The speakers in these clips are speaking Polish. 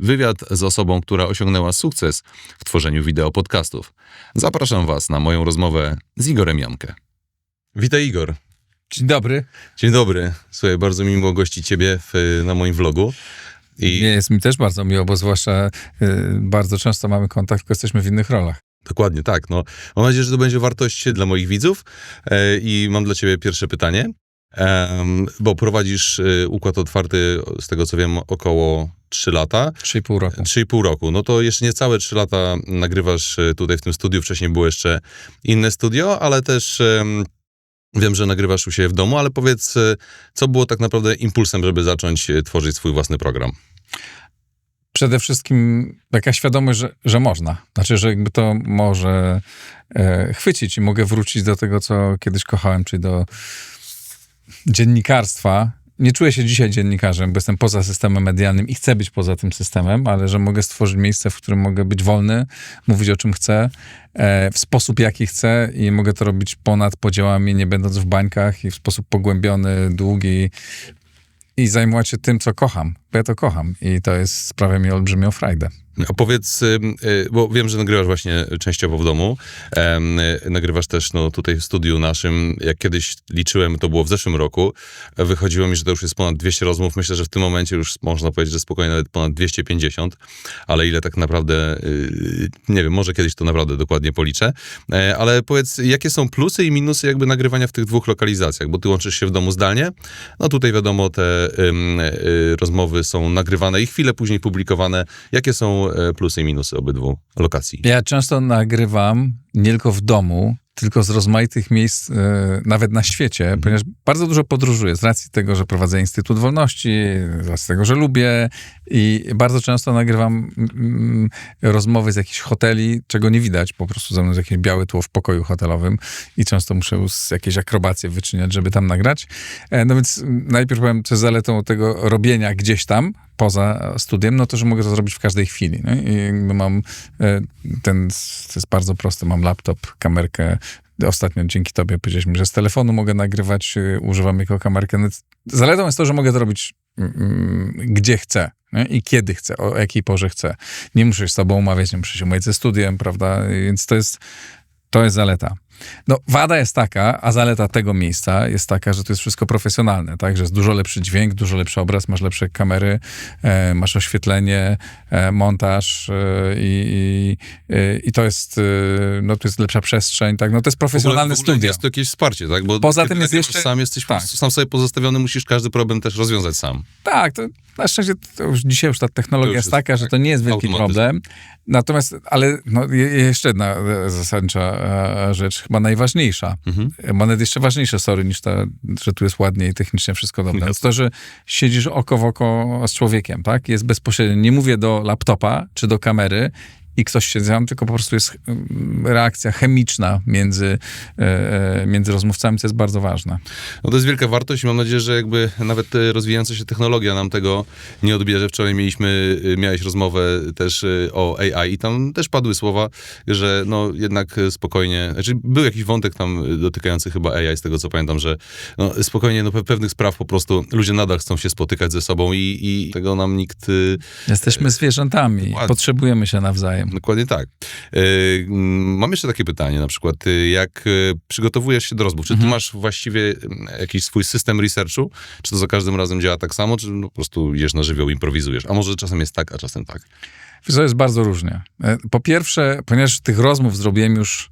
wywiad z osobą, która osiągnęła sukces w tworzeniu wideo podcastów. Zapraszam Was na moją rozmowę z Igorem Jankę. Witaj Igor. Dzień dobry. Dzień dobry. Słuchaj, bardzo mi miło gościć Ciebie w, na moim vlogu. I... Nie, jest mi też bardzo miło, bo zwłaszcza y, bardzo często mamy kontakt, tylko jesteśmy w innych rolach. Dokładnie, tak. No, mam nadzieję, że to będzie wartość dla moich widzów e, i mam dla ciebie pierwsze pytanie, bo prowadzisz e, układ otwarty, z tego co wiem, około 3 lata. 3,5 roku. 3,5 roku. No to jeszcze niecałe 3 lata nagrywasz e, tutaj w tym studiu. Wcześniej było jeszcze inne studio, ale też wiem, że nagrywasz u siebie w domu, ale powiedz, e, co było tak naprawdę impulsem, żeby zacząć tworzyć swój własny program? przede wszystkim taka świadomość, że, że można. Znaczy, że jakby to może e, chwycić i mogę wrócić do tego, co kiedyś kochałem, czyli do dziennikarstwa. Nie czuję się dzisiaj dziennikarzem, bo jestem poza systemem medialnym i chcę być poza tym systemem, ale że mogę stworzyć miejsce, w którym mogę być wolny, mówić o czym chcę, e, w sposób jaki chcę i mogę to robić ponad podziałami, nie będąc w bańkach i w sposób pogłębiony, długi, i zajmować się tym, co kocham, bo ja to kocham i to jest sprawia mi olbrzymią frajdę. Opowiedz, y, bo wiem, że nagrywasz właśnie częściowo w domu. Y, nagrywasz też no, tutaj w studiu naszym. Jak kiedyś liczyłem, to było w zeszłym roku. Wychodziło mi, że to już jest ponad 200 rozmów. Myślę, że w tym momencie już można powiedzieć, że spokojnie nawet ponad 250. Ale ile tak naprawdę, y, nie wiem, może kiedyś to naprawdę dokładnie policzę. E, ale powiedz, jakie są plusy i minusy jakby nagrywania w tych dwóch lokalizacjach? Bo ty łączysz się w domu zdalnie. No tutaj wiadomo, te rozmowy są nagrywane i chwilę później publikowane. Jakie są E, plusy i minusy obydwu lokacji. Ja często nagrywam nie tylko w domu, tylko z rozmaitych miejsc, e, nawet na świecie, mhm. ponieważ bardzo dużo podróżuję z racji tego, że prowadzę Instytut Wolności, z racji tego, że lubię i bardzo często nagrywam mm, rozmowy z jakichś hoteli, czego nie widać, po prostu ze mną jest jakieś białe tło w pokoju hotelowym i często muszę jakieś akrobacje wyczyniać, żeby tam nagrać. E, no więc najpierw powiem, co jest zaletą tego robienia gdzieś tam, poza studiem, no to, że mogę to zrobić w każdej chwili. Nie? I jakby mam e, ten, to jest bardzo proste, mam laptop, kamerkę, Ostatnio dzięki tobie powiedziałeś mi, że z telefonu mogę nagrywać, y, używam jako kamerkę. No, zaletą jest to, że mogę to robić mm, mm, gdzie chcę nie? i kiedy chcę, o jakiej porze chcę. Nie muszę się z tobą umawiać, nie muszę się umawiać ze studiem, prawda? Więc to jest, to jest zaleta. No, wada jest taka, a zaleta tego miejsca jest taka, że to jest wszystko profesjonalne, tak? Że jest dużo lepszy dźwięk, dużo lepszy obraz, masz lepsze kamery, e, masz oświetlenie, e, montaż e, i, e, i, to jest, e, no, to jest lepsza przestrzeń, tak? No, to jest profesjonalne w ogóle, w ogóle studio. Jest to jakieś wsparcie, tak? Bo Poza tym jest jeszcze... Sam jesteś tak. sam sobie pozostawiony, musisz każdy problem też rozwiązać sam. Tak, to na szczęście to już dzisiaj już ta technologia już jest, jest taka, tak, że to nie jest wielki problem. Natomiast, ale no, jeszcze jedna e, zasadnicza rzecz, chyba najważniejsza. Mhm. Ma nawet jeszcze ważniejsze, sorry, niż ta, że tu jest ładnie i technicznie wszystko dobre. No. To, że siedzisz oko w oko z człowiekiem, tak? Jest bezpośrednio. Nie mówię do laptopa czy do kamery i ktoś się tam, tylko po prostu jest mm, reakcja chemiczna między, e, e, między rozmówcami, co jest bardzo ważne. No to jest wielka wartość i mam nadzieję, że jakby nawet rozwijająca się technologia nam tego nie odbierze. Wczoraj mieliśmy, miałeś rozmowę też o AI i tam też padły słowa, że no jednak spokojnie, znaczy był jakiś wątek tam dotykający chyba AI, z tego co pamiętam, że no, spokojnie, no pewnych spraw po prostu ludzie nadal chcą się spotykać ze sobą i, i tego nam nikt... Jesteśmy zwierzętami, Dokładnie. potrzebujemy się nawzajem. Dokładnie tak. E, mam jeszcze takie pytanie, na przykład, y, jak y, przygotowujesz się do rozmów, czy ty mhm. masz właściwie jakiś swój system researchu? Czy to za każdym razem działa tak samo, czy po prostu idziesz na żywioł, improwizujesz? A może czasem jest tak, a czasem tak? To jest bardzo różnie. E, po pierwsze, ponieważ tych rozmów zrobiłem już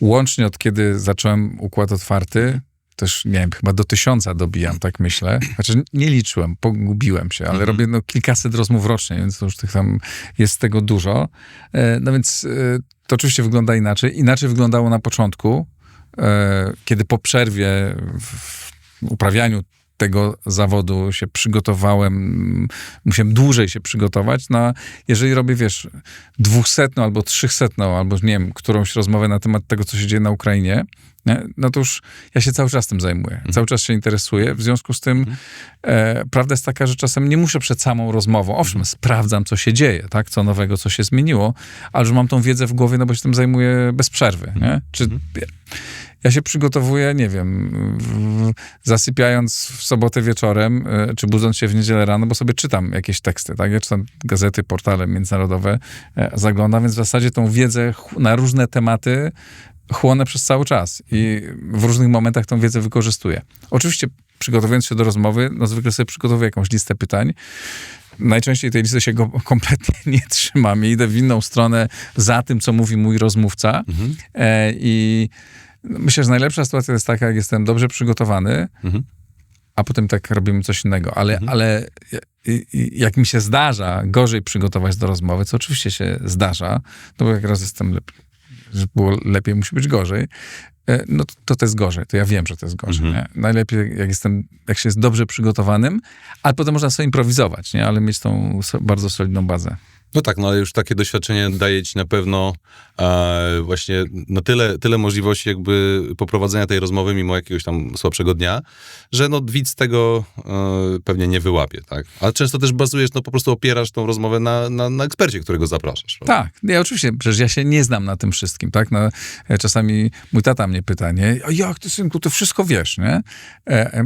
łącznie od kiedy zacząłem układ otwarty, też, nie wiem, chyba do tysiąca dobijam, tak myślę. Znaczy, nie liczyłem, pogubiłem się, ale mhm. robię no, kilkaset rozmów rocznie, więc to już tych tam jest tego dużo. E, no więc e, to oczywiście wygląda inaczej. Inaczej wyglądało na początku, e, kiedy po przerwie w uprawianiu tego zawodu się przygotowałem, musiałem dłużej się przygotować. No, jeżeli robię, wiesz, dwusetną albo trzysetną, albo nie wiem, którąś rozmowę na temat tego, co się dzieje na Ukrainie, nie? no to już ja się cały czas tym zajmuję, mhm. cały czas się interesuję. W związku z tym mhm. e, prawda jest taka, że czasem nie muszę przed samą rozmową, owszem, mhm. sprawdzam, co się dzieje, tak, co nowego, co się zmieniło, ale że mam tą wiedzę w głowie, no bo się tym zajmuję bez przerwy. Nie? Czy, Ja się przygotowuję, nie wiem, w, zasypiając w sobotę wieczorem, e, czy budząc się w niedzielę rano, bo sobie czytam jakieś teksty, tak? Ja czytam gazety, portale międzynarodowe, e, zaglądam, więc w zasadzie tą wiedzę na różne tematy chłonę przez cały czas i w różnych momentach tą wiedzę wykorzystuję. Oczywiście przygotowując się do rozmowy, no zwykle sobie przygotowuję jakąś listę pytań. Najczęściej tej listy się go kompletnie nie trzymam i idę w inną stronę za tym, co mówi mój rozmówca. E, I myślę, że najlepsza sytuacja jest taka, jak jestem dobrze przygotowany, Mhm. a potem tak robimy coś innego. Ale, ale i- i- jak mi się zdarza gorzej przygotować do rozmowy, co oczywiście się zdarza, no bo jak raz jestem lepiej, że było lepiej, musi być gorzej, e, no to, to to jest gorzej. To ja wiem, że to jest gorzej. Mhm. Najlepiej, jak jestem, jak się jest dobrze przygotowanym, ale potem można sobie improwizować, nie? ale mieć tą bardzo solidną bazę. No tak, no ale już takie doświadczenie daje ci na pewno e, właśnie na tyle, tyle możliwości jakby poprowadzenia tej rozmowy mimo jakiegoś tam słabszego dnia, że no widz tego e, pewnie nie wyłapie, tak? Ale często też bazujesz, no po prostu opierasz tą rozmowę na, na, na ekspercie, którego zapraszasz. prawda? Tak, ja oczywiście, przecież ja się nie znam na tym wszystkim, tak? No, e, czasami mój tata mnie pyta, nie? A jak ty, synku, ty wszystko wiesz, nie? E, e,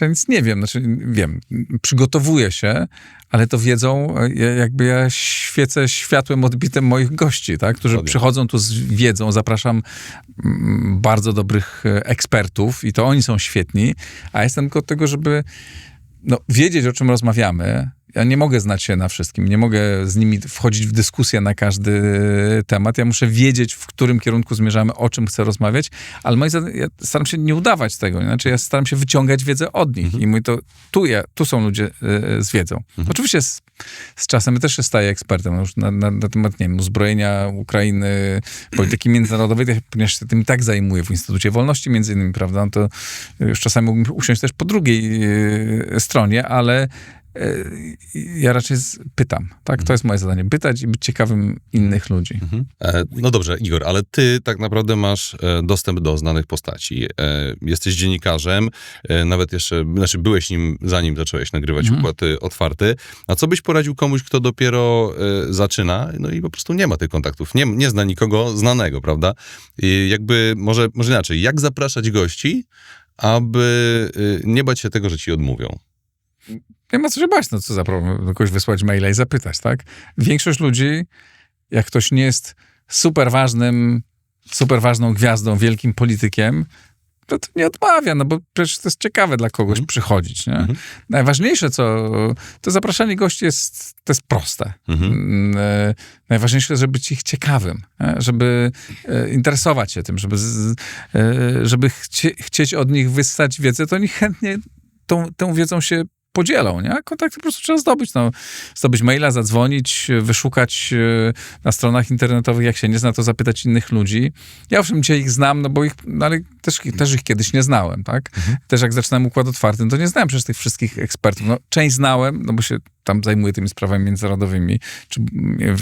Ja nic nie wiem, znaczy wiem, przygotowuję się, ale to wiedzą, e, ja- jakby ja świecę światłem odbitym moich gości, tak? Którzy Dokładnie. przychodzą tu z wiedzą, zapraszam mm, bardzo dobrych e, ekspertów i to oni są świetni, a jestem tylko od tego, żeby no, wiedzieć, o czym rozmawiamy. Ja nie mogę znać się na wszystkim, nie mogę z nimi wchodzić w dyskusję na każdy temat. Ja muszę wiedzieć, w którym kierunku zmierzamy, o czym chcę rozmawiać, ale moim zdaniem, ja staram się nie udawać tego, znaczy ja staram się wyciągać wiedzę od nich i mówię to, tu, ja, tu są ludzie e, z wiedzą. Oczywiście z, z czasem ja też się staję ekspertem no już na, na, na temat, nie wiem, uzbrojenia Ukrainy, polityki międzynarodowej, ponieważ się tym tak zajmuję w Instytucie Wolności między innymi, prawda, no to już czasami mógłbym usiąść też po drugiej e, stronie, ale ja raczej pytam, tak? To jest moje zadanie, pytać i być ciekawym innych ludzi. Mhm. E, No dobrze, Igor, ale ty tak naprawdę masz e, dostęp do znanych postaci. E, Jesteś dziennikarzem, nawet jeszcze, znaczy byłeś nim zanim zacząłeś nagrywać Mhm. układ e, otwarty. A co byś poradził komuś, kto dopiero zaczyna, no i po prostu nie ma tych kontaktów, nie, nie zna nikogo znanego, prawda? I jakby, może, może inaczej, jak zapraszać gości, aby nie bać się tego, że ci odmówią? Nie ma co się bać, no co za problem, do kogoś wysłać maila i zapytać, tak? Większość ludzi, jak ktoś nie jest super ważnym, super ważną gwiazdą, wielkim politykiem, to, to nie odmawia, no bo przecież to jest ciekawe dla kogoś Mhm. przychodzić, nie? Mhm. Najważniejsze, co, to zapraszanie gości jest, to jest proste. Mhm. Mm, e, Najważniejsze żeby być ich ciekawym, e, żeby e, interesować się tym, żeby, z, e, żeby chcie, chcieć od nich wyssać wiedzę, to oni chętnie tą, tą wiedzą się podzielą, nie? Kontakty po prostu trzeba zdobyć, no. Zdobyć maila, zadzwonić, wyszukać e, na stronach internetowych, jak się nie zna, to zapytać innych ludzi. Ja owszem dzisiaj ich znam, no bo ich, no ale też, też ich kiedyś nie znałem, tak? Też jak zaczynałem Układ Otwarty, no to nie znałem przecież tych wszystkich ekspertów. No, część znałem, no bo się tam zajmuję tymi sprawami międzynarodowymi, czy,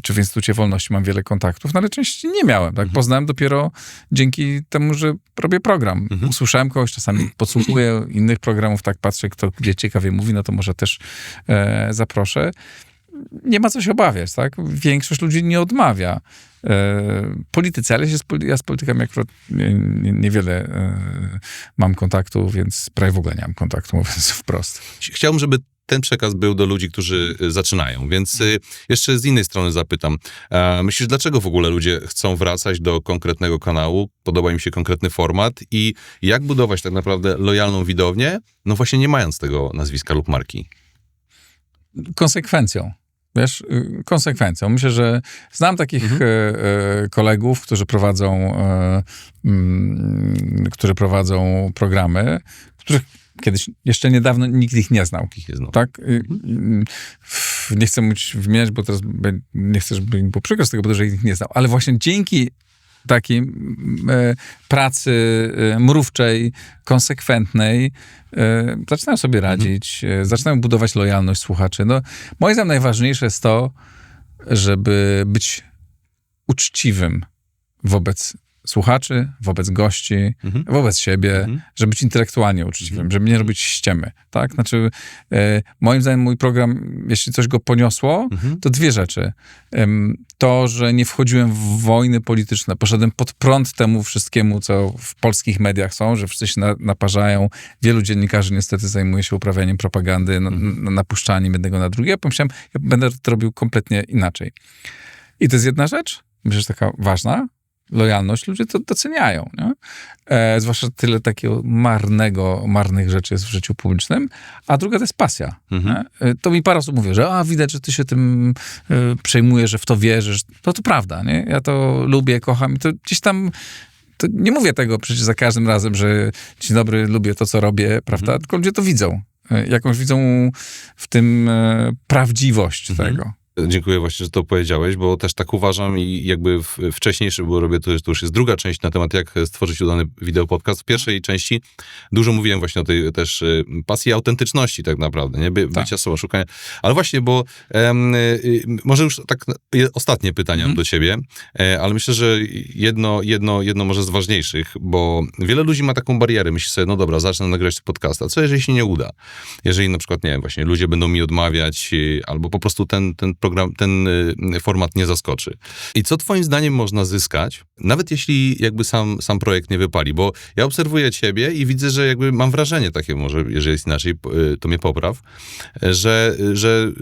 czy w Instytucie Wolności mam wiele kontaktów, no ale części nie miałem, tak? Poznałem dopiero dzięki temu, że robię program. Usłyszałem kogoś, czasami podsłuchuję innych programów, tak patrzę, kto gdzie ciekawie mówi, no to może też e, zaproszę. Nie ma co się obawiać, tak? Większość ludzi nie odmawia. E, politycy, ale się z, ja z politykami akurat nie- nie- niewiele e, mam kontaktu, więc prawie w ogóle nie mam kontaktu, mówiąc wprost. Chciałbym, żeby ten przekaz był do ludzi, którzy y, zaczynają. Więc y, jeszcze z innej strony zapytam. Myślisz, dlaczego w ogóle ludzie chcą wracać do konkretnego kanału? Podoba im się konkretny format i jak budować tak naprawdę lojalną widownię, no właśnie nie mając tego nazwiska lub marki? konsekwencją. Wiesz, y, konsekwencją. Myślę, że znam takich Mhm. kolegów, którzy prowadzą, mm, którzy prowadzą programy, których kiedyś, jeszcze niedawno nikt ich nie znał. Ich nie znam. Tak? F- Nie chcę mówić wymieniać, bo teraz nie chcę, żeby im było przykro z tego powodu, że ich nie znał. Ale właśnie dzięki takiej e, pracy e, mrówczej, konsekwentnej, e, zaczynają sobie radzić, e, zaczynają budować lojalność słuchaczy. No, moim zdaniem najważniejsze jest to, żeby być uczciwym wobec słuchaczy, wobec gości, Mhm. wobec siebie, Mhm. żeby być intelektualnie uczciwym, Mhm. żeby nie robić ściemy, tak? Znaczy, e, moim zdaniem mój program, jeśli coś go poniosło, Mhm. to dwie rzeczy. To, że nie wchodziłem w wojny polityczne, poszedłem pod prąd temu wszystkiemu, co w polskich mediach są, że wszyscy się na, naparzają. Wielu dziennikarzy niestety zajmuje się uprawianiem propagandy, na, na, napuszczaniem jednego na drugie. Ja pomyślałem, ja będę to robił kompletnie inaczej. I to jest jedna rzecz, myślę, że taka ważna, lojalność, ludzie to doceniają, nie? E, zwłaszcza tyle takiego marnego, marnych rzeczy jest w życiu publicznym, a druga to jest pasja. Mhm. E, To mi parę osób mówi, że a, widać, że ty się tym e, przejmujesz, że w to wierzysz. To to prawda, nie? Ja to lubię, kocham i to gdzieś tam to nie mówię tego przecież za każdym razem, że dzień dobry, lubię to, co robię, prawda? Tylko ludzie to widzą. E, Jakąś widzą w tym e, prawdziwość Mhm. tego. Dziękuję właśnie, że to powiedziałeś, bo też tak uważam i jakby w, wcześniejszy, bo robię to, to już jest druga część na temat, jak stworzyć udany wideo podcast. W pierwszej części dużo mówiłem właśnie o tej też y, pasji autentyczności tak naprawdę, nie? By, Tak. bycia sobą, szukania. Ale właśnie, bo em, y, y, może już tak ostatnie pytania Mhm. do ciebie, e, ale myślę, że jedno, jedno, jedno może z ważniejszych, bo wiele ludzi ma taką barierę. Myśli sobie, no dobra, zacznę nagrywać podcast, a co jeżeli się nie uda? Jeżeli na przykład, nie wiem, właśnie ludzie będą mi odmawiać, albo po prostu ten, ten program, ten y, format nie zaskoczy. I co twoim zdaniem można zyskać, nawet jeśli jakby sam, sam projekt nie wypali? Bo ja obserwuję ciebie i widzę, że jakby mam wrażenie takie, może jeżeli jest inaczej, y, to mnie popraw, że, że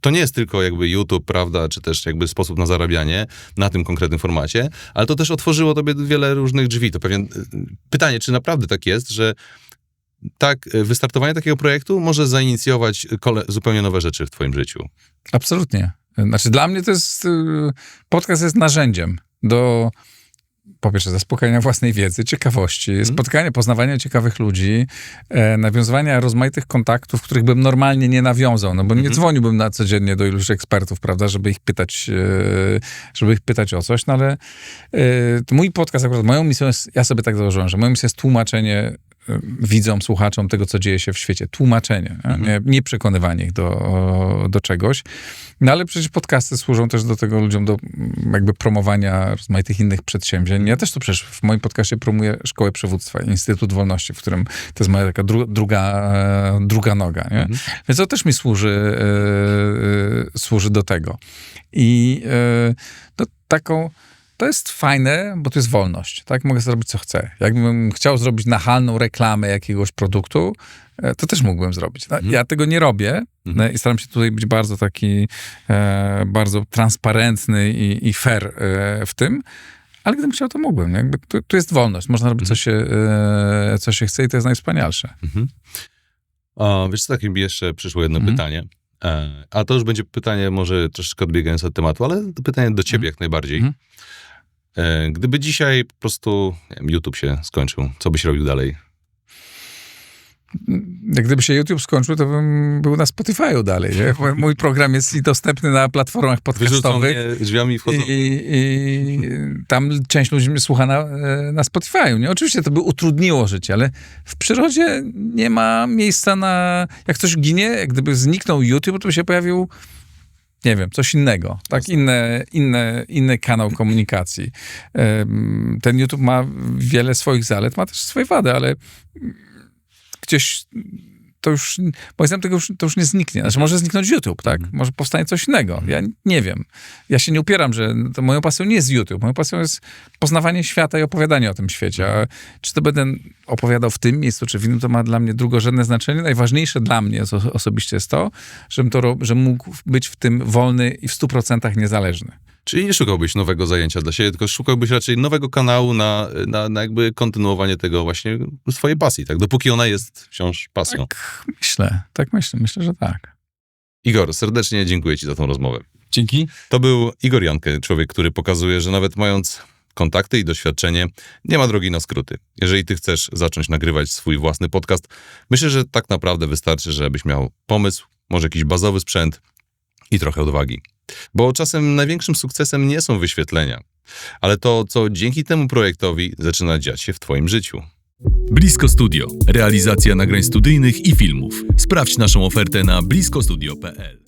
to nie jest tylko jakby YouTube, prawda, czy też jakby sposób na zarabianie na tym konkretnym formacie, ale to też otworzyło tobie wiele różnych drzwi. To pewien y, pytanie, czy naprawdę tak jest, że tak, y, wystartowanie takiego projektu może zainicjować kole, zupełnie nowe rzeczy w twoim życiu. Absolutnie. Znaczy dla mnie to jest, y, podcast jest narzędziem do po pierwsze zaspokajania własnej wiedzy, ciekawości, spotkania, poznawania ciekawych ludzi, e, nawiązywania rozmaitych kontaktów, których bym normalnie nie nawiązał, no bo nie dzwoniłbym na codziennie do iluś ekspertów, prawda, żeby ich pytać, e, żeby ich pytać o coś, no ale e, mój podcast akurat, moją misją jest, ja sobie tak założyłem, że moją misją jest tłumaczenie widzom, słuchaczom tego, co dzieje się w świecie. Tłumaczenie, nie, nie przekonywanie ich do, do czegoś. No ale przecież podcasty służą też do tego ludziom, do mm, jakby promowania rozmaitych innych przedsięwzięć. Ja też tu przecież w moim podcaście promuję Szkołę Przywództwa, Instytut Wolności, w którym to jest moja taka dru, druga, e, druga noga. Nie? Więc to też mi służy, e, e, służy do tego. I e, no, taką to jest fajne, bo to jest wolność, tak? Mogę zrobić, co chcę. Jakbym chciał zrobić nachalną reklamę jakiegoś produktu, e, to też mógłbym zrobić. No, Ja tego nie robię no, i staram się tutaj być bardzo taki, e, bardzo transparentny i, i fair e, w tym, ale gdybym chciał, to mógłbym. Jakby tu, tu jest wolność. Można robić, co się, e, co się chce i to jest najwspanialsze. A, wiesz co, tak mi jeszcze przyszło jedno Mhm. pytanie. E, a to już będzie pytanie może troszeczkę odbiegające od tematu, ale to pytanie do ciebie Mhm. jak najbardziej. E, gdyby dzisiaj po prostu wiem, YouTube się skończył, co byś robił dalej? Gdyby się YouTube skończył, to bym był na Spotify'u dalej. Nie? Mój- program jest dostępny na platformach podcastowych. drzwiami wchodzą. I, i, tam część ludzi mnie słucha na, e, na Spotify'u. Nie? Oczywiście to by utrudniło życie, ale w przyrodzie nie ma miejsca na... Jak coś ginie, jak gdyby zniknął YouTube, to by się pojawił nie wiem, coś innego, tak? Inne, inne, inny kanał komunikacji. Ten YouTube ma wiele swoich zalet, ma też swoje wady, ale gdzieś to już, moim zdaniem tego już, to już nie zniknie. Znaczy może zniknąć YouTube, tak? Może powstanie coś innego. Ja nie wiem. Ja się nie upieram, że to moją pasją nie jest YouTube. Moją pasją jest poznawanie świata i opowiadanie o tym świecie. A czy to będę opowiadał w tym miejscu, czy w innym, to ma dla mnie drugorzędne znaczenie. Najważniejsze dla mnie oso- osobiście jest to, żebym to, że mógł być w tym wolny i w 100% niezależny. Czyli nie szukałbyś nowego zajęcia dla siebie, tylko szukałbyś raczej nowego kanału na, na, na jakby kontynuowanie tego właśnie swojej pasji, tak? Dopóki ona jest wciąż pasją. Tak myślę, tak myślę, myślę, że tak. Igor, serdecznie dziękuję ci za tą rozmowę. Dzięki. To był Igor Jankę, człowiek, który pokazuje, że nawet mając kontakty i doświadczenie, nie ma drogi na skróty. Jeżeli ty chcesz zacząć nagrywać swój własny podcast, myślę, że tak naprawdę wystarczy, żebyś miał pomysł, może jakiś bazowy sprzęt i trochę odwagi. Bo czasem największym sukcesem nie są wyświetlenia, ale to, co dzięki temu projektowi zaczyna dziać się w twoim życiu. Blisko Studio. Realizacja nagrań studyjnych i filmów. Sprawdź naszą ofertę na bliskostudio.pl.